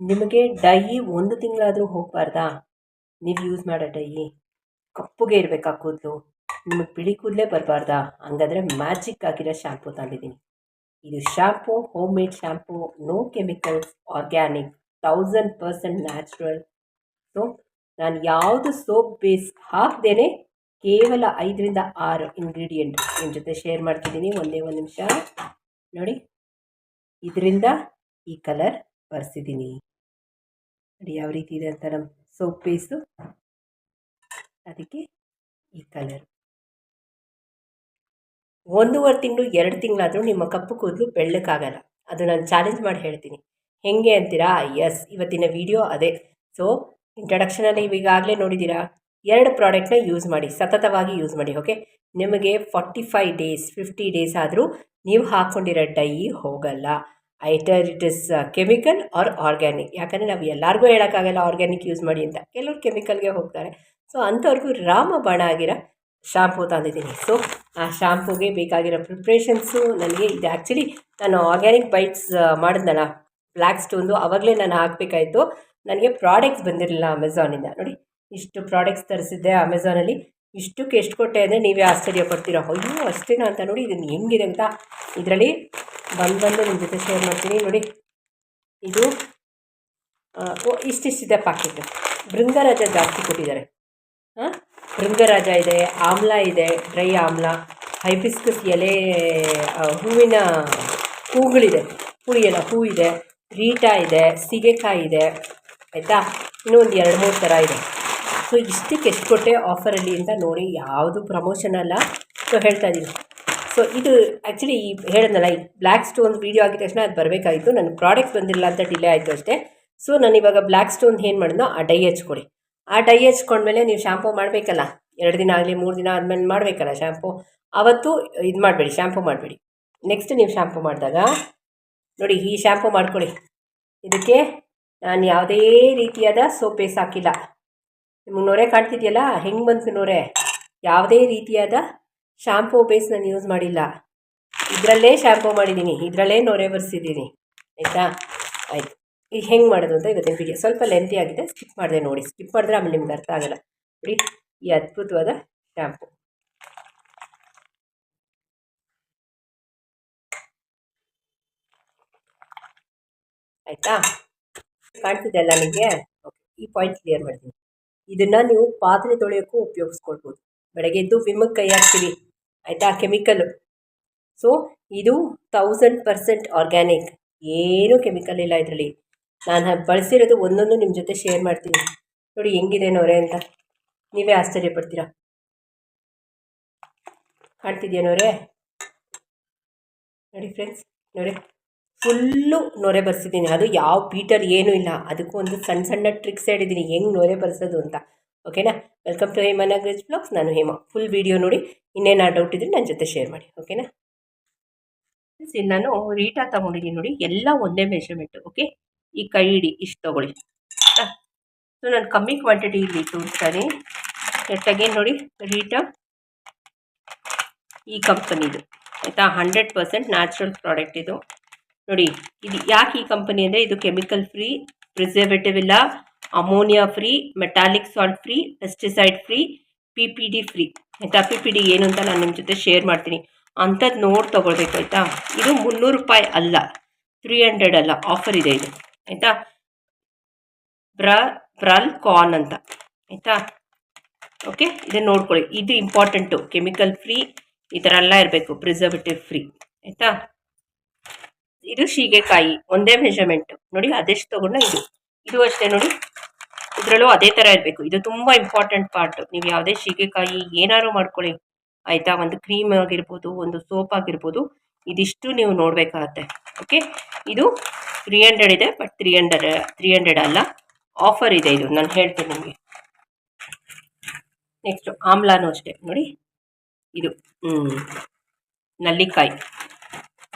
ನಿಮಗೆ ಡೈ ಒಂದು ತಿಂಗಳಾದರೂ ಹೋಗಬಾರ್ದಾ? ನೀವು ಯೂಸ್ ಮಾಡೋ ಡೈ ಕಪ್ಪಗೆ ಇರಬೇಕಾ ಕೂದಲು? ನಿಮಗೆ ಬಿಳಿ ಕೂದಲೇ ಬರಬಾರ್ದಾ? ಹಂಗಾದ್ರೆ ಮ್ಯಾಜಿಕ್ ಆಗಿರೋ ಶ್ಯಾಂಪು ತಂದಿದ್ದೀನಿ. ಇದು shampoo home made shampoo no chemicals organic thousand percent natural so ನಾನು ಯಾವುದು ಸೋಪ್ ಬೇಸ್ ಹಾಕ್ದೇನೆ ಕೇವಲ ಐದರಿಂದ ಆರು ಇಂಗ್ರೀಡಿಯೆಂಟ್ ನಿಮ್ಮ ಜೊತೆ ಶೇರ್ ಮಾಡ್ತಿದ್ದೀನಿ ಒಂದೇ ಒಂದು ನಿಮಿಷ. ನೋಡಿ, ಇದರಿಂದ ಈ ಕಲರ್ ಬರ್ಸಿದ್ದೀನಿ. ನೋಡಿ ಯಾವ ರೀತಿ ಇದೆ ಅಂತ ನಮ್ಮ ಸೋಪ್ ಪೇಸ್ಟು ಅದಕ್ಕೆ ಈ ಕಲರ್ ಒಂದೂವರೆ ತಿಂಗಳು, ಎರಡು ತಿಂಗಳಾದರೂ ನಿಮ್ಮ ಕಪ್ಪು ಕೂದಲು ಬೆಳ್ಳಕ್ಕಾಗಲ್ಲ. ಅದು ನಾನು ಚಾಲೆಂಜ್ ಮಾಡಿ ಹೇಳ್ತೀನಿ. ಹೆಂಗೆ ಅಂತೀರಾ? ಎಸ್ ಇವತ್ತಿನ ವಿಡಿಯೋ ಅದೇ. ಸೊ ಇಂಟ್ರಡಕ್ಷನಲ್ಲಿ ಈಗಾಗಲೇ ನೋಡಿದ್ದೀರಾ? ಎರಡು ಪ್ರಾಡಕ್ಟ್ನ ಯೂಸ್ ಮಾಡಿ, ಸತತವಾಗಿ ಯೂಸ್ ಮಾಡಿ ಓಕೆ ನಿಮಗೆ forty five days fifty days ಆದರೂ ನೀವು ಹಾಕ್ಕೊಂಡಿರೋ ಡೈ ಹೋಗಲ್ಲ. Either it is chemical or organic. ಯಾಕಂದರೆ ನಾವು ಎಲ್ಲರಿಗೂ ಹೇಳೋಕ್ಕಾಗಲ್ಲ ಆರ್ಗ್ಯಾನಿಕ್ ಯೂಸ್ ಮಾಡಿ ಅಂತ. ಕೆಲವರು ಕೆಮಿಕಲ್ಗೆ ಹೋಗ್ತಾರೆ. ಸೊ ಅಂಥವ್ರಿಗೂ ರಾಮಬಾಣ ಆಗಿರೋ ಶಾಂಪೂ ತಂದಿದ್ದೀನಿ. ಸೊ ಆ ಶಾಂಪೂಗೆ ಬೇಕಾಗಿರೋ ಪ್ರಿಪ್ರೇಷನ್ಸು ನನಗೆ ಇದು. ಆ್ಯಕ್ಚುಲಿ ನಾನು ಆರ್ಗ್ಯಾನಿಕ್ ಬೈಟ್ಸ್ ಮಾಡಿದ್ನಲ್ಲ ಬ್ಲ್ಯಾಕ್ ಸ್ಟೋನ್ದು ಆವಾಗಲೇ ನಾನು ಹಾಕಬೇಕಾಯಿತು. ನನಗೆ ಪ್ರಾಡಕ್ಟ್ಸ್ ಬಂದಿರಲಿಲ್ಲ ಅಮೆಝಾನಿಂದ ನೋಡಿ, ಇಷ್ಟು ಪ್ರಾಡಕ್ಟ್ಸ್ ತರಿಸಿದ್ದೆ ಅಮೆಝಾನಲ್ಲಿ ಇಷ್ಟಕ್ಕೆ ಎಷ್ಟು ಕೊಟ್ಟೆ ಅಂದರೆ ನೀವೇ ಆಶ್ಚರ್ಯ ಪಡ್ತೀರ? ಅಯ್ಯೋ, ಅಷ್ಟೇನಾ ಅಂತ ನೋಡಿ ಇದನ್ನು ಹೆಂಗಿದೆ ಅಂತ. ಇದರಲ್ಲಿ ಬಂದು ಬಂದು ನಿಮ್ಮ ಜೊತೆ ಶೇರ್ ಮಾಡ್ತೀನಿ. ನೋಡಿ, ಇದು ಓ, ಇಷ್ಟಿಷ್ಟಿದೆ ಪ್ಯಾಕೆಟ್ ಭೃಂಗರಾಜ ಜಾಸ್ತಿ ಕೊಟ್ಟಿದ್ದಾರೆ. ಹಾಂ ಭೃಂಗರಾಜ ಇದೆ, ಆಮ್ಲ ಇದೆ ಡ್ರೈ ಆಮ್ಲ ಹೈಬಿಸ್ಕಸ್ ಎಲೆ ಹೂವಿನ ಹೂಗಳಿದೆ. ಹುಳಿಯಲ್ಲ ಹೂ ಇದೆ, ರೀಟಾ ಇದೆ, ಸೀಗೆಕಾಯಿ ಇದೆ, ಆಯಿತಾ? ಇನ್ನೂ ಒಂದು ಎರಡು ಮೂರು ಥರ ಇದೆ. ಸೊ ಇಷ್ಟಕ್ಕೆ ಎಷ್ಟು ಕೊಟ್ಟೆ ಆಫರಲ್ಲಿ ಅಂತ ನೋಡಿ, ಯಾವುದು ಪ್ರಮೋಷನ್ ಅಲ್ಲ. ಸೊ ಹೇಳ್ತಾ ಇದ್ದೀನಿ ಸೊ ಇದು ಆ್ಯಕ್ಚುಲಿ ಈ ಹೇಳಿದ್ನಲ್ಲ, ಈ ಬ್ಲ್ಯಾಕ್ ಸ್ಟೋನ್ ವೀಡಿಯೋ ಆಗಿದ ತಕ್ಷಣ ಅದು ಬರಬೇಕಾಗಿತ್ತು ನನ್ನ ಪ್ರಾಡಕ್ಟ್ ಬಂದಿಲ್ಲ ಅಂತ ಡಿಲೇ ಆಯಿತು ಅಷ್ಟೇ. ಸೊ ನಾನು ಇವಾಗ ಬ್ಲ್ಯಾಕ್ ಸ್ಟೋನ್ ಏನು ಮಾಡಿದ್ನೋ, ಆ ಡೈ ಹಚ್ಕೊಡಿ ಆ ಡೈ ಹಚ್ಕೊಂಡ್ಮೇಲೆ ನೀವು ಶಾಂಪೂ ಮಾಡಬೇಕಲ್ಲ. ಎರಡು ದಿನ ಆಗಲಿ, ಮೂರು ದಿನ ಆದಮೇಲೆ ಮಾಡಬೇಕಲ್ಲ ಶಾಂಪೂ ಅವತ್ತು ಇದು ಮಾಡಬೇಡಿ ಶಾಂಪೂ ಮಾಡಬೇಡಿ. ನೆಕ್ಸ್ಟ್ ನೀವು ಶಾಂಪೂ ಮಾಡಿದಾಗ, ನೋಡಿ, ಈ ಶಾಂಪೂ ಮಾಡ್ಕೊಳ್ಳಿ ಇದಕ್ಕೆ ನಾನು ಯಾವುದೇ ರೀತಿಯಾದ ಸೋಪ್ ಬೇಸ್ ಹಾಕಿಲ್ಲ. ನಿಮಗೆ ನೊರೆ ಕಾಣ್ತಿದೆಯಲ್ಲ? ಹೆಂಗೆ ಬಂತು ನೊರೆ? ಯಾವುದೇ ರೀತಿಯಾದ ಶಾಂಪೂ ಬೇಸ್ ನಾನು ಯೂಸ್ ಮಾಡಿಲ್ಲ. ಇದರಲ್ಲೇ ಶಾಂಪೂ ಮಾಡಿದ್ದೀನಿ ಇದರಲ್ಲೇ ನೊರೆ ಬರ್ಸಿದ್ದೀನಿ ಆಯಿತಾ? ಆಯಿತು. ಈಗ ಹೆಂಗೆ ಮಾಡೋದು ಅಂತ ಇವತ್ತಿನ ವಿಡಿಯೋ ಸ್ವಲ್ಪ ಲೆಂತಿ ಆಗಿದೆ. ಸ್ಕಿಪ್ ಮಾಡಿದೆ ನೋಡಿ. ಸ್ಕಿಪ್ ಮಾಡಿದ್ರೆ ಆಮೇಲೆ ನಿಮ್ಗೆ ಅರ್ಥ ಆಗಲ್ಲ. ನೋಡಿ, ಈ ಅದ್ಭುತವಾದ ಶ್ಯಾಂಪು ಆಯಿತಾ? ಕಾಣ್ತಿದೆ ಅಲ್ಲ ನಿಮಗೆ? ಓಕೆ ಈ ಪಾಯಿಂಟ್ ಕ್ಲಿಯರ್ ಮಾಡ್ತೀನಿ. ಇದನ್ನು ನೀವು ಪಾತ್ರೆ ತೊಳೆಯೋಕ್ಕೂ ಉಪಯೋಗಿಸ್ಕೊಳ್ಬೋದು. ಬೆಳಗ್ಗೆ ಎದ್ದು ವಿಮಕ್ಕೆ ಕೈ ಹಾಕ್ತೀವಿ ಆಯಿತಾ? ಕೆಮಿಕಲ್ಲು ಸೊ ಇದು ತೌಸಂಡ್ ಪರ್ಸೆಂಟ್ ಆರ್ಗ್ಯಾನಿಕ್ ಏನೂ ಕೆಮಿಕಲ್ ಇಲ್ಲ ಇದರಲ್ಲಿ. ನಾನು ಬಳಸಿರೋದು ಒಂದೊಂದು ನಿಮ್ಮ ಜೊತೆ ಶೇರ್ ಮಾಡ್ತೀನಿ. ನೋಡಿ ಹೆಂಗಿದೆ ನೋರೆ ಅಂತ. ನೀವೇ ಆಶ್ಚರ್ಯ ಪಡ್ತೀರಾ ಕಾಣ್ತಿದ್ಯಾ ನೋರೆ? ನೋಡಿ ಫ್ರೆಂಡ್ಸ್ ನೋಡಿ ಫುಲ್ಲು ನೊರೆ ಬರ್ಸಿದ್ದೀನಿ. ಅದು ಯಾವ ಪೀಟರ್ ಏನೂ ಇಲ್ಲ. ಅದಕ್ಕೂ ಒಂದು ಸಣ್ಣ ಸಣ್ಣ ಟ್ರಿಕ್ಸ್ ಹೇಳಿದ್ದೀನಿ. ಹೆಂಗೆ ನೊರೆ ಬರ್ಸೋದು ಅಂತ. ಓಕೆನಾ welcome to Hema Nagaraj blogs ನಾನು ಹೇಮಾ. ಫುಲ್ ವೀಡಿಯೋ ನೋಡಿ. ಇನ್ನೇನು ಡೌಟ್ ಇದ್ದರೆ ನನ್ನ ಜೊತೆ ಶೇರ್ ಮಾಡಿ. ಓಕೆನಾ ನಾನು ರೀಟಾ ತಗೊಂಡಿದ್ದೀನಿ ನೋಡಿ. ಎಲ್ಲ ಒಂದೇ ಮೆಷರ್ಮೆಂಟು ಓಕೆ ಈ ಕೈ ಹಿಡಿ. ಇಷ್ಟು ತೊಗೊಳ್ಳಿ. ಸೊ ನಾನು ಕಮ್ಮಿ ಕ್ವಾಂಟಿಟಿ ಇಲ್ಲಿ ತೋರಿಸ್ತಾನೆ. ನೆಟ್ಟಾಗೆ ನೋಡಿ. ರೀಟಾ ಈ ಕಂಪನಿದು ಆಯಿತಾ? ಹಂಡ್ರೆಡ್ ಪರ್ಸೆಂಟ್ ನ್ಯಾಚುರಲ್ ಪ್ರಾಡಕ್ಟ್ ಇದು. ನೋಡಿ, ಇದು ಯಾಕೆ ಈ ಕಂಪನಿ ಅಂದರೆ ಇದು ಕೆಮಿಕಲ್ ಫ್ರೀ ಪ್ರಿಸರ್ವೇಟಿವ್ ಇಲ್ಲ ammonia free metallic salt free pesticide free P P D free ಆಯಿತಾ? ಪಿ ಪಿ ಡಿ ಏನು ಅಂತ ನಾನು ನಿಮ್ಮ ಜೊತೆ ಶೇರ್ ಮಾಡ್ತೀನಿ. ಅಂಥದ್ದು ನೋಡಿ ತೊಗೊಳ್ಬೇಕು, ಆಯಿತಾ? ಇದು ಮುನ್ನೂರು ರೂಪಾಯಿ ಅಲ್ಲ ತ್ರೀ ಹಂಡ್ರೆಡ್ ಅಲ್ಲ ಆಫರ್ ಇದೆ ಇದು, ಆಯಿತಾ? ಬ್ರ, ಬ್ರಲ್ ಕಾರ್ನ್ ಅಂತ, ಆಯಿತಾ? ಓಕೆ ಇದನ್ನು ನೋಡ್ಕೊಳ್ಳಿ. ಇದು ಇಂಪಾರ್ಟೆಂಟು ಕೆಮಿಕಲ್ ಫ್ರೀ ಈ ಥರ ಎಲ್ಲ ಇರಬೇಕು ಪ್ರಿಸರ್ವೇಟಿವ್ ಫ್ರೀ ಆಯಿತಾ? ಇದು ಶೀಗೆಕಾಯಿ ಒಂದೇ ಮೆಷರ್ಮೆಂಟ್ ನೋಡಿ, ಅದೆಷ್ಟು ತಗೊಂಡ ಇದು. ಇದು ಅಷ್ಟೇ ನೋಡಿ. ಇದರಲ್ಲೂ ಅದೇ ಥರ ಇರಬೇಕು. ಇದು ತುಂಬ ಇಂಪಾರ್ಟೆಂಟ್ ಪಾರ್ಟ್ ನೀವು ಯಾವುದೇ ಶೀಗೆಕಾಯಿ ಏನಾದ್ರು ಮಾಡ್ಕೊಳ್ಳಿ. ಆಯಿತಾ? ಒಂದು ಕ್ರೀಮ್ ಆಗಿರ್ಬೋದು, ಒಂದು ಸೋಪ್ ಆಗಿರ್ಬೋದು. ಇದಿಷ್ಟು ನೀವು ನೋಡಬೇಕಾಗತ್ತೆ. ಓಕೆ ಇದು ತ್ರೀ ಹಂಡ್ರೆಡ್ ಇದೆ but three hundred three hundred ಅಲ್ಲ. ಆಫರ್ ಇದೆ ಇದು. ನಾನು ಹೇಳ್ತೇನೆ ನಿಮಗೆ. ನೆಕ್ಸ್ಟು ಆಮ್ಲಾನು ಅಷ್ಟೇ. ನೋಡಿ. ಇದು ನಲ್ಲಿಕಾಯಿ.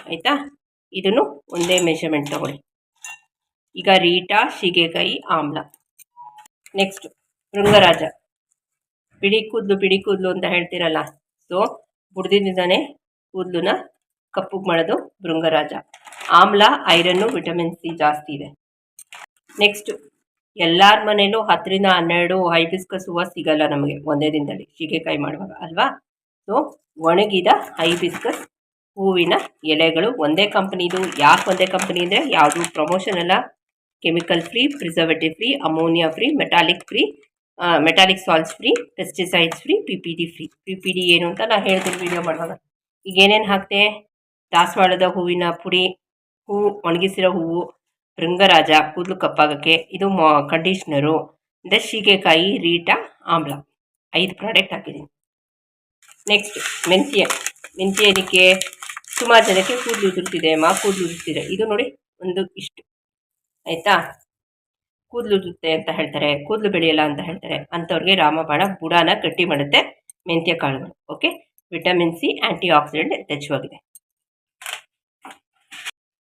ಆಯಿತಾ? ಇದನ್ನು ಒಂದೇ ಮೆಷರ್ಮೆಂಟ್ ತಗೊಳ್ಳಿ. ಈಗ ರೀಟಾ ಸೀಗೆಕಾಯಿ ಆಮ್ಲ. ನೆಕ್ಸ್ಟ್ ಶೃಂಗರಾಜ. ಬಿಡಿ ಕೂದಲು ಬಿಡಿ ಕೂದಲು ಅಂತ ಹೇಳ್ತೀರಲ್ಲ. ಸೊ ಬುಡ್ದಿದ್ದಾನೆ ಕೂದಲನ್ನ ಕಪ್ಪುಗೆ ಮಾಡೋದು ಭೃಂಗರಾಜ ಆಮ್ಲ, ಐರನ್ನು, ವಿಟಮಿನ್ ಸಿ ಜಾಸ್ತಿ ಇದೆ. ನೆಕ್ಸ್ಟು ಎಲ್ಲರ ಮನೇಲೂ ಹತ್ತರಿಂದ ಹನ್ನೆರಡು ಹೈಬಿಸ್ಕಸ್ ಹೂವು ಸಿಗಲ್ಲ ನಮಗೆ ಒಂದೇ ದಿನದಲ್ಲಿ ಸೀಗೆಕಾಯಿ ಮಾಡುವಾಗ, ಅಲ್ವಾ? ಸೊ ಒಣಗಿದ ಹೈಬಿಸ್ಕಸ್ ಹೂವಿನ ಎಲೆಗಳು ಒಂದೇ ಕಂಪ್ನಿದು. ಯಾಕೆ ಒಂದೇ ಕಂಪ್ನಿ ಅಂದರೆ ಯಾವುದು ಪ್ರಮೋಷನ್ ಅಲ್ಲ. Chemical free preservative free ammonia free metallic free metallic salts free pesticides free P P D free P P D ಏನು ಅಂತ ನಾನು ಹೇಳ್ತೀನಿ ವೀಡಿಯೋ ಮಾಡುವಾಗ. ಈಗ ಏನೇನು ಹಾಕ್ತೆ? ದಾಸವಾಳದ ಹೂವಿನ ಪುಡಿ ಹೂವು ಒಣಗಿಸಿರೋ ಹೂವು ಭೃಂಗರಾಜ ಕೂದಲು ಕಪ್ಪಾಗೋಕ್ಕೆ, ಇದು ಮಾ ಕಂಡೀಷ್ನರು ಅಂದರೆ ಸೀಗೆಕಾಯಿ, ರೀಟಾ, ಆಮ್ಲ. ಐದು ಪ್ರಾಡಕ್ಟ್ ಹಾಕಿದ್ದೀನಿ ನೆಕ್ಸ್ಟ್ ಮೆಂತ್ಯ. ಮೆಂತ್ಯ ಏನಕ್ಕೆ? ಸುಮಾರು ಜನಕ್ಕೆ ಕೂದಲು ಉದುರ್ತಿದೆ, ಮಾ ಕೂದಲು ಉದುರ್ತಿದೆ. ಇದು ನೋಡಿ ಒಂದು ಇಷ್ಟು. ಆಯಿತಾ? ಕೂದಲು ಉದುರುತ್ತೆ ಅಂತ ಹೇಳ್ತಾರೆ, ಕೂದಲು ಬೆಳೆಯಲ್ಲ ಅಂತ ಹೇಳ್ತಾರೆ. ಅಂಥವ್ರಿಗೆ ರಾಮಬಾಣ ಬುಡಾನ ಗಟ್ಟಿ ಮಾಡುತ್ತೆ, ಮೆಂತ್ಯ ಕಾಳುಗಳು okay? Vitamin C antioxidant ಹೆಚ್ಚುವಾಗಿದೆ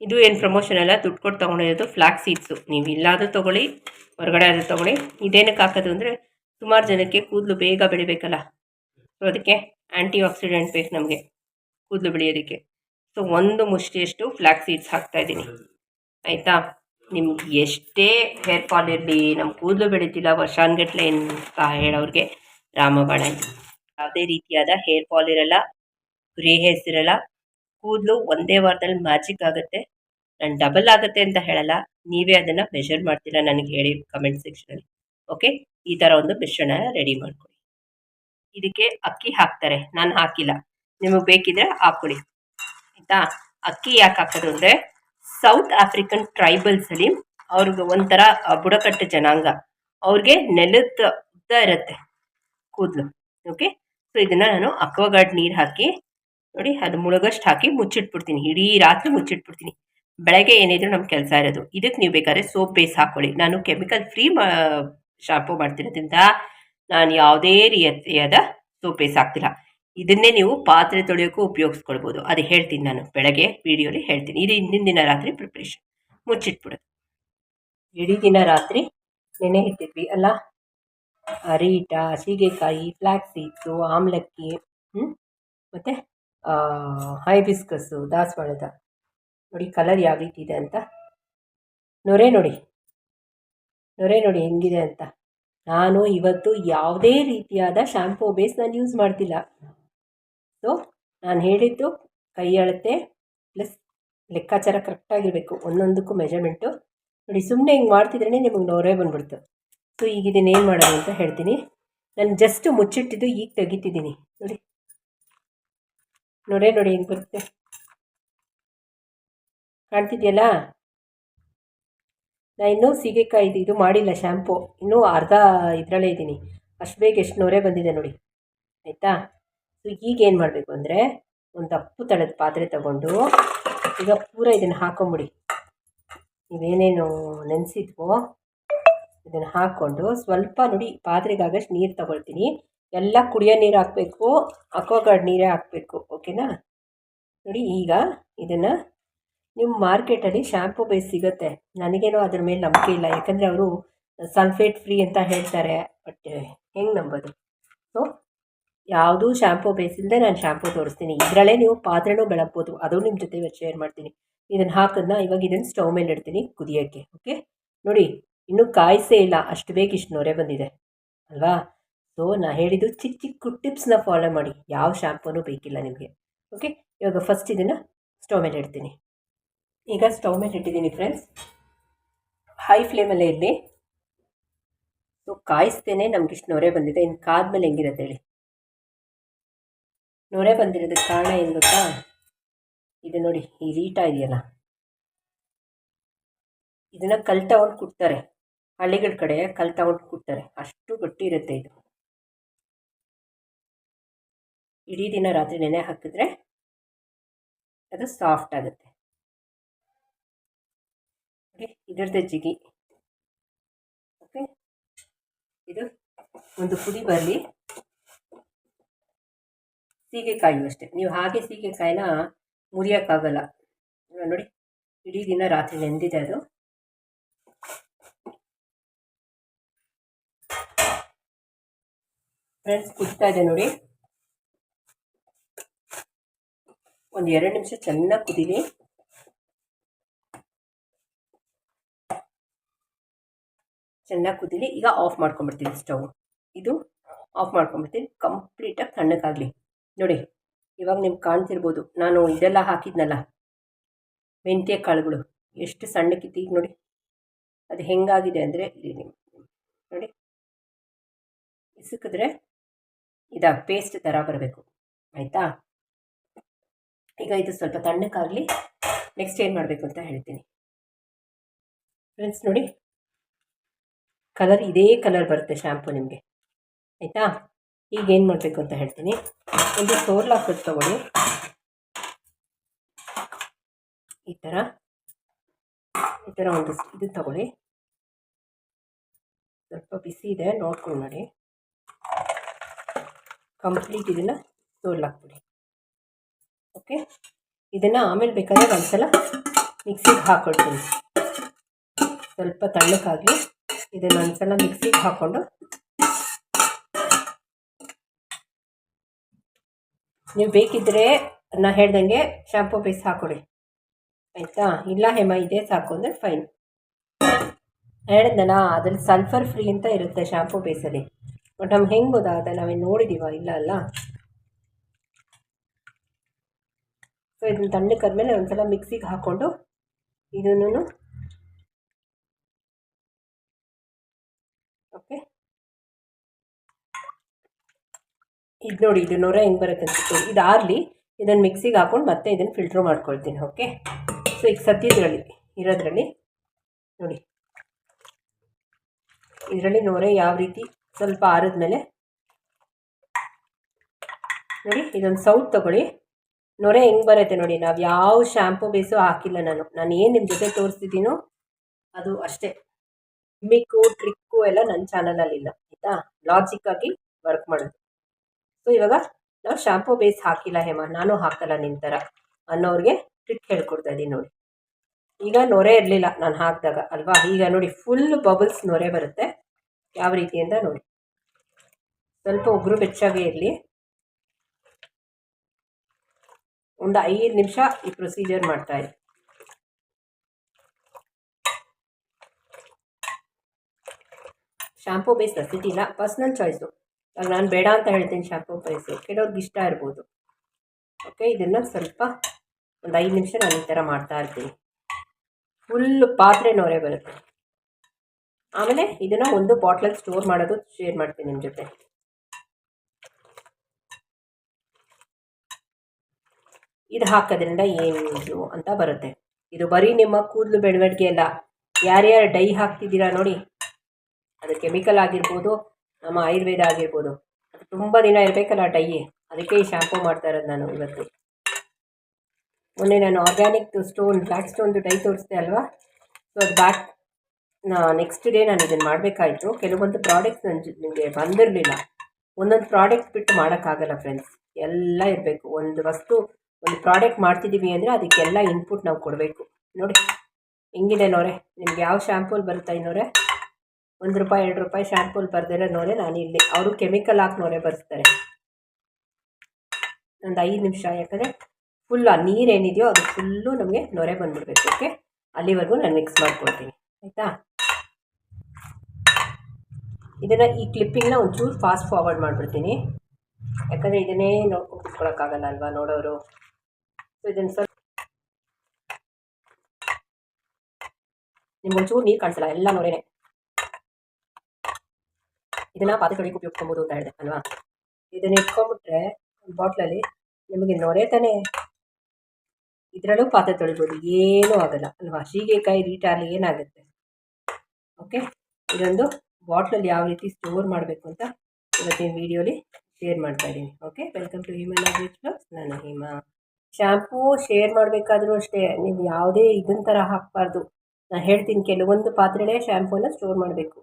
ಇದು ಏನು ಪ್ರಮೋಷನ್ ಅಲ್ಲ, ದುಡ್ಡು ಕೊಟ್ಟು ತೊಗೊಂಡಿರೋದು ಫ್ಲಾಕ್ ಸೀಡ್ಸು. ನೀವು ಇಲ್ಲಾದರೂ ತೊಗೊಳ್ಳಿ, ಹೊರಗಡೆ ಆದರೂ ತೊಗೊಳ್ಳಿ. ಇದೇನಕ್ಕೆ ಹಾಕೋದು ಅಂದರೆ ಸುಮಾರು ಜನಕ್ಕೆ ಕೂದಲು ಬೇಗ ಬೆಳಿಬೇಕಲ್ಲ. ಸೊ ಅದಕ್ಕೆ ಆ್ಯಂಟಿ ಆಕ್ಸಿಡೆಂಟ್ ಬೇಕು ನಮಗೆ, ಕೂದಲು ಬೆಳೆಯೋದಕ್ಕೆ. ಸೊ ಒಂದು ಮುಷ್ಟಿಯಷ್ಟು ಫ್ಲ್ಯಾಕ್ ಸೀಡ್ಸ್ ಹಾಕ್ತಾಯಿದ್ದೀನಿ. ಆಯಿತಾ? ನಿಮ್ಗೆ ಎಷ್ಟೇ ಹೇರ್ ಫಾಲ್ ಇರಲಿ ನಮ್ಮ ಕೂದಲು ಬೆಳೀತಿಲ್ಲ ವರ್ಷಾನ್ಗಟ್ಲೆ ಅಂತ ಹೇಳೋರಿಗೆ ರಾಮಬಾಣ ಯಾವುದೇ ರೀತಿಯಾದ ಹೇರ್ ಫಾಲ್ ಇರಲ್ಲ, ಗ್ರೇ ಹೇರ್ಸ್ ಇರಲ್ಲ, ಕೂದಲು ಒಂದೇ ವಾರದಲ್ಲಿ ಮ್ಯಾಜಿಕ್ ಆಗುತ್ತೆ. ನಾನು ಡಬಲ್ ಆಗುತ್ತೆ ಅಂತ ಹೇಳಲ್ಲ, ನೀವೇ ಅದನ್ನು ಮೆಷರ್ ಮಾಡ್ತೀರಾ ನನಗೆ ಹೇಳಿ ಕಮೆಂಟ್ ಸೆಕ್ಷನಲ್ಲಿ ಓಕೆ ಈ ಥರ ಒಂದು ಮಿಶ್ರಣ ರೆಡಿ ಮಾಡ್ಕೊಳ್ಳಿ. ಇದಕ್ಕೆ ಅಕ್ಕಿ ಹಾಕ್ತಾರೆ. ನಾನು ಹಾಕಿಲ್ಲ. ನಿಮಗೆ ಬೇಕಿದ್ರೆ ಹಾಕ್ಕೊಳ್ಳಿ ಆಯಿತಾ ಅಕ್ಕಿ ಯಾಕೆ ಹಾಕೋದು ಅಂದರೆ ಸೌತ್ ಆಫ್ರಿಕನ್ ಟ್ರೈಬಲ್ಸಲ್ಲಿ ಅವ್ರಿಗೆ ಒಂಥರ ಬುಡಕಟ್ಟು ಜನಾಂಗ. ಅವ್ರಿಗೆ ನೆಲದ ಉದ್ದ ಇರುತ್ತೆ ಕೂದಲು. ಓಕೆ ಸೊ ಇದನ್ನು ನಾನು ಅಕ್ವಾಗಾರ್ಡ್ ನೀರು ಹಾಕಿ, ನೋಡಿ, ಅದು ಮುಳುಗಷ್ಟು ಹಾಕಿ ಮುಚ್ಚಿಟ್ಬಿಡ್ತೀನಿ. ಇಡೀ ರಾತ್ರಿ ಮುಚ್ಚಿಟ್ಬಿಡ್ತೀನಿ. ಬೆಳಗ್ಗೆ ಏನಿದ್ರು ನಮ್ಮ ಕೆಲಸ ಇರೋದು. ಇದಕ್ಕೆ ನೀವು ಬೇಕಾದ್ರೆ ಸೋಪ್ ಬೇಸ್ ಹಾಕ್ಕೊಳ್ಳಿ ನಾನು ಕೆಮಿಕಲ್ ಫ್ರೀ ಶಾಂಪು ಮಾಡ್ತಿರೋದ್ರಿಂದ ನಾನು ಯಾವುದೇ ರೀತಿಯಾದ ಸೋಪ್ ಬೇಸ್ ಹಾಕ್ತಿಲ್ಲ. ಇದನ್ನೇ ನೀವು ಪಾತ್ರೆ ತೊಳೆಯೋಕ್ಕೂ ಉಪಯೋಗಿಸ್ಕೊಳ್ಬೋದು. ಅದು ಹೇಳ್ತೀನಿ ನಾನು ಬೆಳಗ್ಗೆ ವೀಡಿಯೋಲಿ ಹೇಳ್ತೀನಿ. ಇದು ಹಿಂದಿನ ದಿನ ರಾತ್ರಿ ಪ್ರಿಪ್ರೇಷನ್ ಮುಚ್ಚಿಟ್ಬಿಡೋದು. ಇಡೀ ದಿನ ರಾತ್ರಿ ನೆನೆ ಇಟ್ಟಿದ್ವಿ ಅಲ್ಲ? ಅರಿಟ ಸೀಗೆಕಾಯಿ ಫ್ಲ್ಯಾಕ್ಸ್ ಸೀಡ್ಸು ಆಮ್ಲಕ್ಕಿ ಮತ್ತು ಹೈಬಿಸ್ಕಸ್ಸು ದಾಸವಾಳದ. ನೋಡಿ ಕಲರ್ ಯಾವ ರೀತಿ ಇದೆ ಅಂತ? ನೊರೆ ನೋಡಿ. ನೊರೆ ನೋಡಿ ಹೆಂಗಿದೆ ಅಂತ? ನಾನು ಇವತ್ತು ಯಾವುದೇ ರೀತಿಯಾದ ಶ್ಯಾಂಪೂ ಬೇಸ್ ನಾನು ಯೂಸ್ ಮಾಡ್ತಿಲ್ಲ. ಸೊ ನಾನು ಹೇಳಿದ್ದು ಕೈ ಅಳತೆ ಪ್ಲಸ್ ಲೆಕ್ಕಾಚಾರ ಕರೆಕ್ಟಾಗಿರಬೇಕು ಒಂದೊಂದಕ್ಕೂ ಮೆಜರ್ಮೆಂಟು ನೋಡಿ ಸುಮ್ಮನೆ ಹಿಂಗೆ ಮಾಡ್ತಿದ್ರೇ ನಿಮಗೆ ನೋರೇ ಬಂದ್ಬಿಡ್ತು. ಸೊ ಈಗ ಇದನ್ನೇನು ಮಾಡೋದು ಅಂತ ಹೇಳ್ತೀನಿ. ನಾನು ಜಸ್ಟ್ ಮುಚ್ಚಿಟ್ಟಿದ್ದು ಈಗ ತೆಗಿತಿದ್ದೀನಿ. ನೋಡಿ. ನೋಡೇ, ನೋಡಿ ಹೆಂಗೆ ಬರುತ್ತೆ. ಕಾಣ್ತಿದೆಯಲ್ಲ? ನಾನು ಇನ್ನೂ ಸೀಗೆಕಾಯಿ ಇದು ಮಾಡಿಲ್ಲ ಶ್ಯಾಂಪು ಇನ್ನೂ ಅರ್ಧ ಇದರಲ್ಲೇ ಇದ್ದೀನಿ. ಅಷ್ಟು ಬೇಗ ಎಷ್ಟು ನೋರೇ ಬಂದಿದೆ ನೋಡಿ. ಆಯಿತಾ? ಸೊ ಈಗ ಏನು ಮಾಡಬೇಕು ಅಂದರೆ ಒಂದು ದಪ್ಪು ತಳದ ಪಾತ್ರೆ ತಗೊಂಡು ಈಗ ಪೂರ ಇದನ್ನು ಹಾಕೊಂಬಿಡಿ. ನೀವೇನೇನು ನೆನೆಸಿದ್ವೋ ಇದನ್ನು ಹಾಕ್ಕೊಂಡು ಸ್ವಲ್ಪ ನೋಡಿ ಪಾತ್ರೆಗಾಗಷ್ಟು ನೀರು ತಗೊಳ್ತೀನಿ. ಎಲ್ಲ ಕುಡಿಯೋ ನೀರು ಹಾಕಬೇಕು ಅಕ್ವಾಗಾರ್ಡ್ ನೀರೇ ಹಾಕಬೇಕು, ಓಕೆನಾ? ನೋಡಿ ಈಗ ಇದನ್ನು ನಿಮ್ಮ ಮಾರ್ಕೆಟಲ್ಲಿ ಶ್ಯಾಂಪು ಬೇಸ್ ಸಿಗುತ್ತೆ. ನನಗೇನೋ ಅದ್ರ ಮೇಲೆ ನಂಬಿಕೆ ಇಲ್ಲ. ಯಾಕಂದರೆ ಅವರು ಸಲ್ಫೇಟ್ ಫ್ರೀ ಅಂತ ಹೇಳ್ತಾರೆ, ಬಟ್ ಹೆಂಗೆ ನಂಬೋದು? ಸೊ ಯಾವುದೂ ಶಾಂಪೂ ಬೇಸ್ ಇಲ್ಲದೆ ನಾನು ಶ್ಯಾಂಪು ತೋರಿಸ್ತೀನಿ. ಇದರಲ್ಲೇ ನೀವು ಪಾತ್ರೆನೂ ಬೆಳಗ್ಬೋದು. ಅದು ನಿಮ್ಮ ಜೊತೆ ಶೇರ್ ಮಾಡ್ತೀನಿ. ಇದನ್ನು ಹಾಕಿದ್ನ ಇವಾಗ ಇದನ್ನು ಸ್ಟವ್ ಮೇಲೆ ಇಡ್ತೀನಿ ಕುದಿಯೋಕ್ಕೆ ಓಕೆ ನೋಡಿ, ಇನ್ನೂ ಕಾಯಿಸೇ ಇಲ್ಲ. ಅಷ್ಟು ಬೇಗ ಇಷ್ಟು ಬಂದಿದೆ, ಅಲ್ವಾ? ಸೊ ನಾ ಹೇಳಿದ್ದು ಚಿಕ್ಕ ಚಿಕ್ಕ ಟಿಪ್ಸ್ನ ಫಾಲೋ ಮಾಡಿ. ಯಾವ ಶ್ಯಾಂಪೂನೂ ಬೇಕಿಲ್ಲ ನಿಮಗೆ ಓಕೆ ಇವಾಗ ಫಸ್ಟ್ ಇದನ್ನು ಸ್ಟವ್ ಮೇಲೆ ಇಡ್ತೀನಿ. ಈಗ ಸ್ಟವ್ ಮೇಲೆ ಇಟ್ಟಿದ್ದೀನಿ ಫ್ರೆಂಡ್ಸ್ ಹೈ ಫ್ಲೇಮಲ್ಲೇ ಇರಲಿ. ಸೊ ಕಾಯಿಸ್ತೇನೆ ನಮ್ಗೆ ಇಷ್ಟು ಬಂದಿದೆ. ಇನ್ನು ಕಾದ್ಮೇಲೆ ಹೆಂಗಿರುತ್ತೆ ಹೇಳಿ. ನೊರೆ ಬಂದಿರೋದಕ್ಕೆ ಕಾರಣ ಏನು ಗೊತ್ತಾ? ಇದು ನೋಡಿ, ಈ ರೀಟಾ ಇದೆಯಲ್ಲ. ಇದನ್ನು ಕಲ್ ತಗೊಂಡು ಕುಟ್ತಾರೆ ಹಳ್ಳಿಗಳ ಕಡೆ ಕಲ್ ತಗೊಂಡು ಕುಟ್ತಾರೆ ಅಷ್ಟು ಗಟ್ಟಿ ಇರುತ್ತೆ ಇದು. ಇಡೀ ದಿನ ರಾತ್ರಿ ನೆನೆ ಹಾಕಿದ್ರೆ ಅದು ಸಾಫ್ಟ್ ಆಗುತ್ತೆ. ಓಕೆ ಜಿಗಿ. ಓಕೆ, ಇದು ಒಂದು ಪುಡಿ ಬರಲಿ. ಸೀಗೆಕಾಯಿ ಅಷ್ಟೆ. ನೀವು ಹಾಗೆ ಸೀಗೆಕಾಯಿನ ಮುರಿಯೋಕ್ಕಾಗಲ್ಲ. ನೋಡಿ, ಇಡೀ ದಿನ ರಾತ್ರಿ ನೆಂದಿದೆ ಅದು. ಫ್ರೆಂಡ್ಸ್ ಕುದಿತಾ ಇದೆ ನೋಡಿ. ಒಂದು ಎರಡು ನಿಮಿಷ ಚೆನ್ನಾಗಿ ಕುದೀಲಿ. ಚೆನ್ನಾಗಿ ಕುದೀಲಿ. ಈಗ ಆಫ್ ಮಾಡ್ಕೊಂಬಿಡ್ತೀನಿ ಸ್ಟವ್ ಇದು ಆಫ್ ಮಾಡ್ಕೊಂಬಿಡ್ತೀನಿ ಕಂಪ್ಲೀಟಾಗಿ ತಣ್ಣಕ್ಕಾಗಲಿ ನೋಡಿ, ಇವಾಗ ನಿಮ್ಗೆ ಕಾಣ್ತಿರ್ಬೋದು. ನಾನು ಇದೆಲ್ಲ ಹಾಕಿದ್ನಲ್ಲ, ಮೆಂತ್ಯ ಕಾಳುಗಳು. ಎಷ್ಟು ಸಣ್ಣಕ್ಕಿತ್ತು ಈಗ ನೋಡಿ. ಅದು ಹೆಂಗಾಗಿದೆ ಅಂದರೆ, ಇಲ್ಲಿ ನೋಡಿ. ಇಸುಕಿದ್ರೆ ಇದಾ ಪೇಸ್ಟ್ ಥರ ಬರಬೇಕು. ಆಯಿತಾ? ಈಗ ಇದು ಸ್ವಲ್ಪ ತಣ್ಣಕ್ಕಾಗಲಿ ನೆಕ್ಸ್ಟ್ ಏನು ಮಾಡಬೇಕು ಅಂತ ಹೇಳ್ತೀನಿ. ಫ್ರೆಂಡ್ಸ್ ನೋಡಿ ಕಲರ್ ಇದೇ ಕಲರ್ ಬರುತ್ತೆ ಶ್ಯಾಂಪು ನಿಮಗೆ. ಆಯಿತಾ? ಈಗ ಏನು ಮಾಡಬೇಕು ಅಂತ ಹೇಳ್ತೀನಿ. ಒಂದು ಸೋರ್ಲ್ ಹಾಕೋದು ತೊಗೊಳ್ಳಿ ಈ ಥರ ಈ ಥರ ಒಂದು ಇದು ತಗೊಳ್ಳಿ. ಸ್ವಲ್ಪ ಬಿಸಿ ಇದೆ, ನೋಡ್ಕೊಂಡು ಮಾಡಿ. ಕಂಪ್ಲೀಟ್ ಇದನ್ನು ಸೋರ್ಲ್ ಹಾಕ್ಬಿಡಿ ಓಕೆ ಇದನ್ನು ಆಮೇಲೆ ಬೇಕಾದ್ರೆ ಒಂದ್ಸಲ ಮಿಕ್ಸಿಗೆ ಹಾಕೊಳ್ತೀನಿ. ಸ್ವಲ್ಪ ತಣ್ಣಕ್ಕಾಗಲಿ ಇದನ್ನು ಒಂದ್ಸಲ ಮಿಕ್ಸಿಗೆ ಹಾಕ್ಕೊಂಡು ನೀವು ಬೇಕಿದ್ದರೆ ನಾ ಹೇಳ್ದಂಗೆ ಶ್ಯಾಂಪು ಪೀಸ್ ಹಾಕೊಳ್ಳಿ ಆಯಿತಾ? ಇಲ್ಲ ಹೇಮ, ಇದೇ ಸಾಕು ಅಂದರೆ ಫೈನ್ ಹೇಳಿದ್ನಲ್ಲ ಅದ್ರಲ್ಲಿ ಸಲ್ಫರ್ ಫ್ರೀ ಅಂತ ಇರುತ್ತೆ ಶ್ಯಾಂಪು ಬೇಸಲ್ಲಿ ಬಟ್ ನಮ್ಗೆ ಹೆಂಗೆ ಗೊತ್ತಾಗುತ್ತೆ ನಾವೇನು ನೋಡಿದ್ದೀವ ಇಲ್ಲ ಅಲ್ಲ? ಸೊ ಇದನ್ನ ತಣ್ಣಕ್ಕಾದ್ಮೇಲೆ ಒಂದ್ಸಲ ಮಿಕ್ಸಿಗೆ ಹಾಕ್ಕೊಂಡು ಇದನ್ನು ಓಕೆ ಇದು ನೋಡಿ, ಇದು ನೊರೆ ಹೆಂಗೆ ಬರುತ್ತೆ ಅಂತ ಇದು ಆರಲಿ, ಇದನ್ನು ಮಿಕ್ಸಿಗೆ ಹಾಕ್ಕೊಂಡು ಮತ್ತೆ ಇದನ್ನು ಫಿಲ್ಟ್ರ್ ಮಾಡ್ಕೊಳ್ತೀನಿ ಓಕೆ ಸೊ ಈಗ ಸದ್ಯದ್ರಲ್ಲಿ, ಇರೋದ್ರಲ್ಲಿ, ನೋಡಿ. ಇದರಲ್ಲಿ ನೊರೆ ಯಾವ ರೀತಿ ಸ್ವಲ್ಪ ಆರಿದ್ಮೇಲೆ, ನೋಡಿ, ಇದೊಂದು ಸೌಟ್ ತೊಗೊಳ್ಳಿ. ನೊರೆ ಹೆಂಗೆ ಬರುತ್ತೆ ನೋಡಿ, ನಾವು ಯಾವ ಶ್ಯಾಂಪು ಬೇಸು ಹಾಕಿಲ್ಲ ನಾನು. ನಾನು ಏನು ನಿಮ್ಮ ಜೊತೆ ತೋರಿಸ್ತಿದ್ದೀನೋ ಅದು ಅಷ್ಟೇ. ಮಿಕ್ಕು ಟ್ರಿಕ್ಕು ಎಲ್ಲ ನನ್ನ ಚಾನಲಲ್ಲಿಲ್ಲ ಆಯಿತಾ? ಲಾಜಿಕ್ಕಾಗಿ ವರ್ಕ್ ಮಾಡೋದು. ಸೊ ಇವಾಗ ನಾವು ಶಾಂಪೂ ಬೇಸ್ ಹಾಕಿಲ್ಲ ಹೇಮ, ನಾನು ಹಾಕಲ್ಲ ನಿಮ್ಮ ಥರ ಅನ್ನೋರಿಗೆ ಟ್ರಿಕ್ ಹೇಳ್ಕೊಡ್ತಾ ಇದ್ದೀನಿ ನೋಡಿ. ಈಗ ನೊರೆ ಇರಲಿಲ್ಲ ನಾನು ಹಾಕಿದಾಗ, ಅಲ್ವಾ? ಈಗ ನೋಡಿ ಫುಲ್ ಬಬಲ್ಸ್ ನೊರೆ ಬರುತ್ತೆ. ಯಾವ ರೀತಿ ಅಂತ ನೋಡಿ. ಸ್ವಲ್ಪ ಉಗುರು ಬೆಚ್ಚಾಗೇ ಇರಲಿ. ಒಂದು ಐದು ನಿಮಿಷ ಈ ಪ್ರೊಸೀಜರ್ ಮಾಡ್ತಾ ಇರಿ. ಶಾಂಪೂ ಬೇಸ್ ನೆಸಿಟಿ ಇಲ್ಲ ಪರ್ಸ್ನಲ್ ಚಾಯ್ಸು ನಾನು ಬೇಡ ಅಂತ ಹೇಳ್ತೀನಿ ಶಾಖೋ ಪಾಯಸ ಕೆಲವ್ರಿಗೆ ಇಷ್ಟ ಇರ್ಬೋದು. ಓಕೆ ಇದನ್ನು ಸ್ವಲ್ಪ ಒಂದು ಐದು ನಿಮಿಷ ನಾನು ಈ ಥರ ಮಾಡ್ತಾ ಇರ್ತೀನಿ. ಫುಲ್ ಪಾತ್ರೆ ನೊರೆ ಬರುತ್ತೆ. ಆಮೇಲೆ ಇದನ್ನು ಒಂದು ಬಾಟ್ಲಲ್ಲಿ ಸ್ಟೋರ್ ಮಾಡೋದು ಶೇರ್ ಮಾಡ್ತೀನಿ ನಿಮ್ಮ ಜೊತೆ. ಇದು ಹಾಕೋದ್ರಿಂದ ಏನು ಅಂತ ಬರುತ್ತೆ. ಇದು ಬರೀ ನಿಮ್ಮ ಕೂದಲು ಬೆಳವಣಿಗೆ ಅಲ್ಲ. ಯಾರ್ಯಾರು ಡೈ ಹಾಕ್ತಿದ್ದೀರಾ ನೋಡಿ. ಅದು ಕೆಮಿಕಲ್ ಆಗಿರ್ಬೋದು ನಮ್ಮ ಆಯುರ್ವೇದ ಆಗಿರ್ಬೋದು. ಅದು ತುಂಬ ದಿನ ಇರಬೇಕಲ್ಲ ಟೈ ಅದಕ್ಕೆ ಈ ಶಾಂಪೂ ಮಾಡ್ತಾ ಇರೋದು ನಾನು ಇವತ್ತು. ಮೊನ್ನೆ ನಾನು ಆರ್ಗ್ಯಾನಿಕ್ ಸ್ಟೋನ್ ಬ್ಲ್ಯಾಕ್ ಸ್ಟೋನ್ದು ಡೈ ತೋರಿಸ್ದೆ ಅಲ್ವಾ? ಸೊ ಅದು ಬ್ಯಾಕ್ ನೆಕ್ಸ್ಟ್ ಡೇ ನಾನು ಇದನ್ನು ಮಾಡಬೇಕಾಯಿತು. ಕೆಲವೊಂದು ಪ್ರಾಡಕ್ಟ್ಸ್ ನನ್ನ ನಿಮಗೆ ಬಂದಿರಲಿಲ್ಲ. ಒಂದೊಂದು ಪ್ರಾಡಕ್ಟ್ ಬಿಟ್ಟು ಮಾಡೋಕ್ಕಾಗಲ್ಲ ಫ್ರೆಂಡ್ಸ್ ಎಲ್ಲ ಇರಬೇಕು. ಒಂದು ವಸ್ತು, ಒಂದು ಪ್ರಾಡಕ್ಟ್ ಮಾಡ್ತಿದ್ದೀವಿ ಅಂದರೆ ಅದಕ್ಕೆಲ್ಲ ಇನ್ಪುಟ್ ನಾವು ಕೊಡಬೇಕು. ನೋಡಿ, ಹೆಂಗಿದೆ ನೋರೆ ನಿಮ್ಗೆ ಯಾವ ಶ್ಯಾಂಪೂಲ್ ಬರುತ್ತಾ ಈ ನೋರೆ ಒಂದು ರೂಪಾಯಿ, ಎರಡು ರೂಪಾಯಿ ಶ್ಯಾಂಪೂಲ್ ಬರ್ದಿರೋ ನೋರೆ ನಾನು ಇಲ್ಲಿ. ಅವರು ಕೆಮಿಕಲ್ ಹಾಕಿ ನೋರೆ ಬರ್ತಾರೆ ಒಂದು ಐದು ನಿಮಿಷ, ಯಾಕಂದರೆ ಫುಲ್ ಆ ನೀರೇನಿದೆಯೋ ಅದು ಫುಲ್ಲು ನಮಗೆ ನೊರೆ ಬಂದುಬಿಡ್ಬೇಕು ಓಕೆ ಅಲ್ಲಿವರೆಗೂ ನಾನು ಮಿಕ್ಸ್ ಮಾಡ್ಕೊಳ್ತೀನಿ. ಆಯಿತಾ? ಇದನ್ನು ಈ ಕ್ಲಿಪ್ಪಿಂಗ್ನ ಒಂಚೂರು ಫಾಸ್ಟ್ ಫಾರ್ವರ್ಡ್ ಮಾಡಿಬಿಡ್ತೀನಿ. ಯಾಕಂದರೆ ಇದನ್ನೇ ನೋಡ್ಕೊಂಡು ಕುತ್ಕೊಳ್ಳೋಕ್ಕಾಗಲ್ಲ ಅಲ್ವಾ ನೋಡೋರು? ಸೊ ಇದನ್ನು ಸ್ವಲ್ಪ ನಿಮ್ಗೆ ಒಂಚೂರು ನೀರು ಕಾಣಿಸಲ್ಲ, ಎಲ್ಲ ನೊರೆನೆ. ಇದನ್ನು ಪಾತ್ರೆಗಳಿಗೆ ಉಪಯೋಗಿಸ್ಕೊಬೋದು ಅಂತ ಹೇಳಿದೆ, ಅಲ್ವಾ? ಇದನ್ನ ಇಟ್ಕೊಂಡ್ಬಿಟ್ರೆ ಬಾಟ್ಲಲ್ಲಿ ನಿಮಗೆ ನೊರೆ ತಾನೇ. ಇದರಲ್ಲೂ ಪಾತ್ರೆ ತೊಳಿಬೋದು, ಏನೂ ಆಗಲ್ಲ, ಅಲ್ವಾ? ಸೀಗೆಕಾಯಿ ರೀಟಾಲಿ ಏನಾಗುತ್ತೆ? ಓಕೆ, ಇದೊಂದು ಬಾಟ್ಲಲ್ಲಿ ಯಾವ ರೀತಿ ಸ್ಟೋರ್ ಮಾಡಬೇಕು ಅಂತ ಇವತ್ತಿನ ವೀಡಿಯೋಲಿ ಶೇರ್ ಮಾಡ್ತಾ ಇದ್ದೀನಿ. Okay welcome to Hima blogs ನಾನು ಹಿಮಾ. ಶ್ಯಾಂಪೂ ಶೇರ್ ಮಾಡಬೇಕಾದ್ರೂ ಅಷ್ಟೇ, ನೀವು ಯಾವುದೇ ಇದನ್ನ ಥರ ಹಾಕಬಾರ್ದು. ನಾನು ಹೇಳ್ತೀನಿ, ಕೆಲವೊಂದು ಪಾತ್ರೆಲೇ ಶ್ಯಾಂಪೂನ ಸ್ಟೋರ್ ಮಾಡಬೇಕು.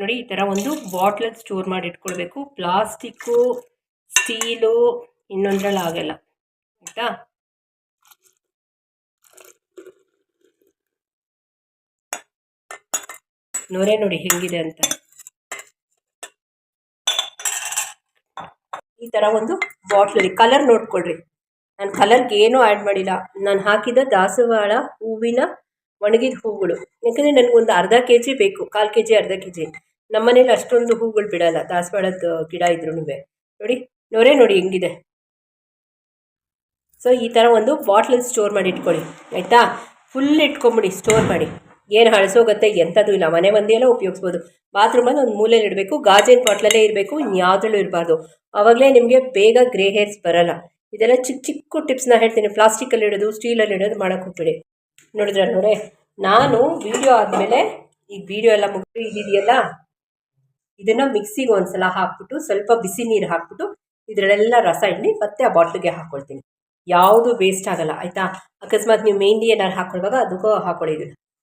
ನೋಡಿ, ಈ ಥರ ಒಂದು ಬಾಟ್ಲಲ್ಲಿ ಸ್ಟೋರ್ ಮಾಡಿ ಇಟ್ಕೊಳ್ಬೇಕು. ಪ್ಲಾಸ್ಟಿಕ್ಕು, ಸ್ಟೀಲು, ಇನ್ನೊಂದ್ರಲ್ಲಿ ಆಗಲ್ಲ ಆಯಿತಾ? ನೋರೆ ನೋಡಿ ಹೆಂಗಿದೆ ಅಂತ. ಈ ಥರ ಒಂದು ಬಾಟ್ಲಲ್ಲಿ ಕಲರ್ ನೋಡ್ಕೊಳ್ರಿ. ನಾನು ಕಲರ್ಗೆ ಏನೂ ಆ್ಯಡ್ ಮಾಡಿಲ್ಲ. ನಾನು ಹಾಕಿದ ದಾಸವಾಳ ಹೂವಿನ ಒಣಗಿದ ಹೂಗಳು ಯಾಕಂದರೆ ನನಗೊಂದು ಅರ್ಧ ಕೆ ಜಿ ಬೇಕು, ಕಾಲು ಕೆ ಜಿ ಅರ್ಧ ಕೆ ಜಿ ನಮ್ಮನೇಲಿ ಅಷ್ಟೊಂದು ಹೂಗಳು ಬಿಡಲ್ಲ. ದಾಸವಾಳದ ಗಿಡ ಇದ್ರೂ ನೋಡಿ, ನೋರೇ ನೋಡಿ ಹೆಂಗಿದೆ. ಸೊ ಈ ಥರ ಒಂದು ಬಾಟ್ಲಲ್ಲಿ ಸ್ಟೋರ್ ಮಾಡಿ ಇಟ್ಕೊಳ್ಳಿ. ಆಯಿತಾ? ಫುಲ್ ಇಟ್ಕೊಂಬಿಡಿ ಸ್ಟೋರ್ ಮಾಡಿ. ಏನು ಹಳಸೋಗುತ್ತೆ ಎಂಥದ್ದು ಇಲ್ಲ. ಮನೆ ಮಂದಿಯೆಲ್ಲ ಉಪಯೋಗಿಸ್ಬೋದು. ಬಾತ್ರೂಮಲ್ಲಿ ಒಂದು ಮೂಲೆಯಲ್ಲಿ ಇಡಬೇಕು. ಗಾಜಿನ ಬಾಟ್ಲಲ್ಲೇ ಇರಬೇಕು. ಇನ್ಯಾವುದ್ರಲ್ಲೂ ಇರಬಾರ್ದು. ಆವಾಗಲೇ ನಿಮಗೆ ಬೇಗ ಗ್ರೇ ಹೇರ್ಸ್ ಬರಲ್ಲ. ಇದೆಲ್ಲ ಚಿಕ್ಕ ಚಿಕ್ಕ ಟಿಪ್ಸ್ನ ಹೇಳ್ತೀನಿ. ಪ್ಲಾಸ್ಟಿಕಲ್ಲಿ ಇಡೋದು ಸ್ಟೀಲಲ್ಲಿ ಇಡೋದು ಮಾಡೋಕೆ ಹೋಗ್ಬಿಡಿ. ನೋಡಿದ್ರೆ ನೋಡೇ? ನಾನು ವಿಡಿಯೋ ಆದಮೇಲೆ ಈ ವಿಡಿಯೋ ಎಲ್ಲ ಮುಗಿದು ಇದಿದೆಯಲ್ಲ? ಇದನ್ನು ಮಿಕ್ಸಿಗೆ ಒಂದ್ಸಲ ಹಾಕ್ಬಿಟ್ಟು ಸ್ವಲ್ಪ ಬಿಸಿ ನೀರು ಹಾಕ್ಬಿಟ್ಟು ಇದರಲ್ಲೆಲ್ಲ ರಸ ಹಿಂಡಿ ಮತ್ತೆ ಆ ಬಾಟ್ಲಿಗೆ ಹಾಕ್ಕೊಳ್ತೀನಿ ಯಾವುದು ವೇಸ್ಟ್ ಆಗಲ್ಲ, ಆಯಿತಾ? ಅಕಸ್ಮಾತ್ ನೀವು ಮೆಹಂದಿ ಏನಾದ್ರು ಹಾಕ್ಕೊಳ್ಳುವಾಗ ಅದಕ್ಕೂ ಹಾಕೊಳ್ಳಿ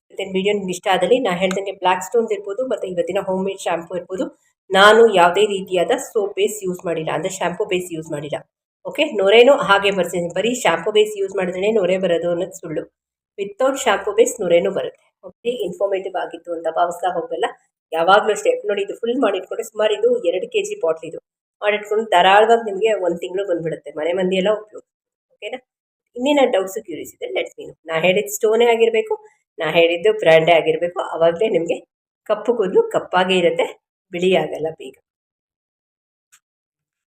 ಮತ್ತೆ ವಿಡಿಯೋ ನಿಮ್ಗೆ ಇಷ್ಟ ಆದಲ್ಲಿ ನಾನು ಹೇಳ್ದಂಗೆ ಬ್ಲ್ಯಾಕ್ ಸ್ಟೋನ್ಸ್ ಇರ್ಬೋದು, ಮತ್ತು ಇವತ್ತಿನ ಹೋಮ್ ಮೇಡ್ ಶಾಂಪೂ ಇರ್ಬೋದು, ನಾನು ಯಾವುದೇ ರೀತಿಯಾದ ಸೋಪ್ ಬೇಸ್ ಯೂಸ್ ಮಾಡಿಲ್ಲ. ಅಂದರೆ ಶಾಂಪೂ ಬೇಸ್ ಯೂಸ್ ಮಾಡಿಲ್ಲ. ಓಕೆ ನೊರೆನೂ ಹಾಗೆ ಬರ್ತೀನಿ ಬರೀ ಶಾಂಪೂ ಬೇಸ್ ಯೂಸ್ ಮಾಡಿದ್ರೆ ನೊರೆ ಬರೋದು ಅನ್ನೋದು ಸುಳ್ಳು. ವಿತೌಟ್ ಶಾಂಪೂ ಬೇಸ್ ನೊರೇನು ಬರುತ್ತೆ. ಓಕೆ ಇನ್ಫಾರ್ಮೇಟಿವ್ ಆಗಿತ್ತು ಅಂತ ಭಾವಿಸ್ತಾ ಹೋಗಲ್ಲ ಯಾವಾಗಲೂ ಅಷ್ಟೇ ನೋಡಿ ಇದು ಫುಲ್ ಮಾಡಿಟ್ಕೊಂಡ್ರೆ ಸುಮಾರು ಇದು ಎರಡು ಕೆ ಜಿ ಬಾಟ್ಲ್ ಇದು. ಮಾಡಿಟ್ಕೊಂಡು ಧಾರಾಳವಾಗಿ ನಿಮಗೆ ಒಂದು ತಿಂಗಳು ಬಂದುಬಿಡುತ್ತೆ, ಮನೆ ಮಂದಿ ಎಲ್ಲ ಉಪಯೋಗ. ಓಕೆನಾ? ಇನ್ನೇನು ಡೌಟ್ಸು ಕ್ಯೂರಿಯಸ್ ಇದೆ ಲೆಟ್ಸ್ ಮೀನು ನಾ ಹೇಳಿದ ಸ್ಟೋನೇ ಆಗಿರಬೇಕು, ನಾ ಹೇಳಿದ್ದು ಬ್ರ್ಯಾಂಡೇ ಆಗಿರಬೇಕು, ಅವಾಗಲೇ ನಿಮಗೆ ಕಪ್ಪು ಕೂದಲು ಕಪ್ಪಾಗೇ ಇರುತ್ತೆ ಬಿಳಿ ಆಗಲ್ಲ ಬೇಗ.